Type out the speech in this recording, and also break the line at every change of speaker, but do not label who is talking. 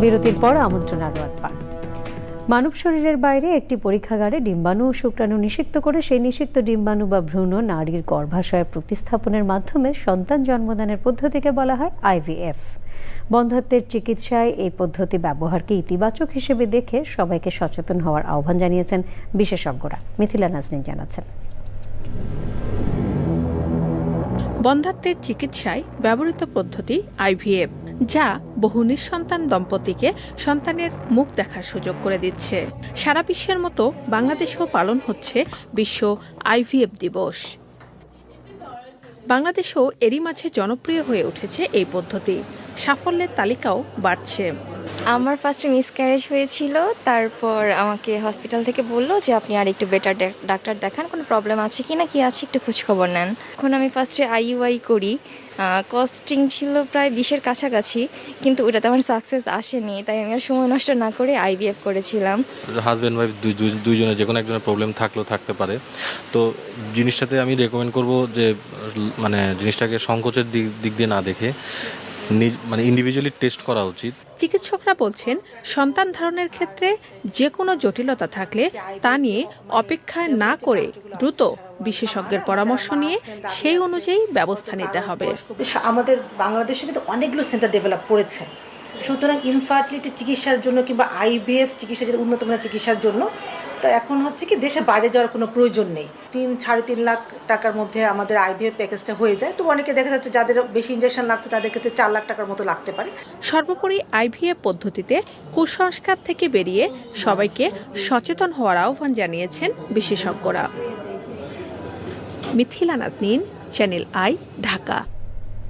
বিরতির পর আমন্ত্রণ আরও একবার। মানব শরীরের বাইরে একটি পরীক্ষাগারে ডিম্বাণু ও শুক্রাণু নিষিক্ত করে সেই নিষিক্ত ডিম্বাণু বা ভ্রূণ নারীর গর্ভাশয়ে প্রতিস্থাপনের মাধ্যমে সন্তান জন্মদানের পদ্ধতিকে বলা হয় আইভিএফ বন্ধাত্বের চিকিৎসায় এই পদ্ধতি ব্যবহারকে ইতিবাচক হিসেবে দেখে সবাইকে সচেতন হওয়ার আহ্বান জানিয়েছেন বিশেষজ্ঞরা। মিথিলা নাজনীন জানাচ্ছেন।
বন্ধাত্বের চিকিৎসায় ব্যবহৃত পদ্ধতি আইভিএফ যা বহু নিঃসন্তান দম্পতিকে সন্তানের মুখ দেখার সুযোগ করে দিচ্ছে। সারা বিশ্বের মতো বাংলাদেশেও পালন হচ্ছে বিশ্ব আইভিএফ দিবস। বাংলাদেশেও এরই মাঝে জনপ্রিয় হয়ে উঠেছে এই পদ্ধতি। সাফল্যের তালিকাও বাড়ছে।
আমার ফার্স্টে মিসক্যারেজ হয়েছিল, তারপর আমাকে হসপিটাল থেকে বলল যে, আপনি আর একটু বেটার ডাক্তার দেখান, কোনো প্রবলেম আছে কি না, কি আছে, একটু খোঁজখবর নেন। এখন আমি ফার্স্টে আইইউআই করি। কস্টিং ছিল প্রায় বিশের কাছাকাছি, কিন্তু ওটাতে আমার সাকসেস আসেনি, তাই আমি আর সময় নষ্ট না করে আইভিএফ করেছিলাম।
হাজব্যান্ড ওয়াইফ দুইজনে যে কোনো একজনের প্রবলেম থাকলেও থাকতে পারে। তো জিনিসটাতে আমি রেকমেন্ড করব যে মানে জিনিসটাকে সংকোচের দিক দিক দিয়ে না দেখে মানে ইন্ডিভিজুয়ালি টেস্ট করা উচিত।
চিকিৎসকরা বলছেন সন্তান ধারণের ক্ষেত্রে যে কোনো জটিলতা থাকলে তা নিয়ে অপেক্ষায় না করে দ্রুত বিশেষজ্ঞের পরামর্শ নিয়ে সেই অনুযায়ী ব্যবস্থা নিতে হবে।
আমাদের বাংলাদেশে কিন্তু অনেকগুলো সেন্টার ডেভেলপ করেছে। সুতরাং ইনফার্টিলিটি চিকিৎসার জন্য কিংবা আইভিএফ চিকিৎসা যেটা উন্নত মানের চিকিৎসার জন্য, তো এখন হচ্ছে কি দেশে বাইরে যাওয়ার কোনো প্রয়োজন নেই। তিন, সাড়ে তিন লাখ টাকার মধ্যে আমাদের আইভিএফ প্যাকেজটা হয়ে যায়। তো অনেকে দেখা যাচ্ছে যাদের বেশি ইঞ্জেকশন লাগছে, তাদের ক্ষেত্রে চার লাখ টাকার মতো লাগতে পারে।
সর্বোপরি আইভিএফ পদ্ধতিতে কুসংস্কার থেকে বেরিয়ে সবাইকে সচেতন হওয়ার আহ্বান জানিয়েছেন বিশেষজ্ঞরা। Mithila Naznin, channel I, Dhaka.